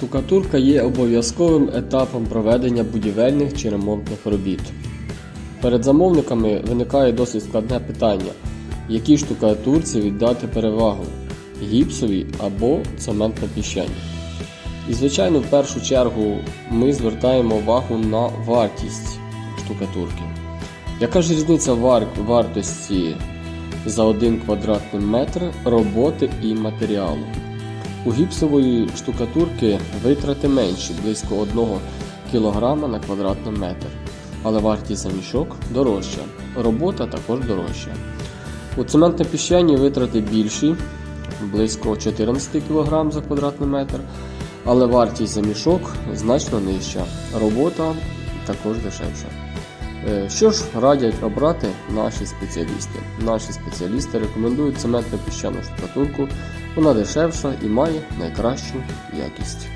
Штукатурка є обов'язковим етапом проведення будівельних чи ремонтних робіт. Перед замовниками виникає досить складне питання, якій штукатурці віддати перевагу гіпсовій або цементно-піщаній. І, звичайно, в першу чергу ми звертаємо увагу на вартість штукатурки. Яка ж різниця вар- вартості за 1 квадратний метр роботи і матеріалу? У гіпсової штукатурки витрати менші, близько 1 кг на квадратний метр, але вартість за мішок дорожча, робота також дорожча. У цементно-піщаній витрати більші, близько 14 кг за квадратний метр, але вартість за мішок значно нижча, робота також дешевша. Е, Що ж радять обрати наші спеціалісти? Наші спеціалісти рекомендують цементно-піщану штукатурку, вона дешевша і має найкращу якість.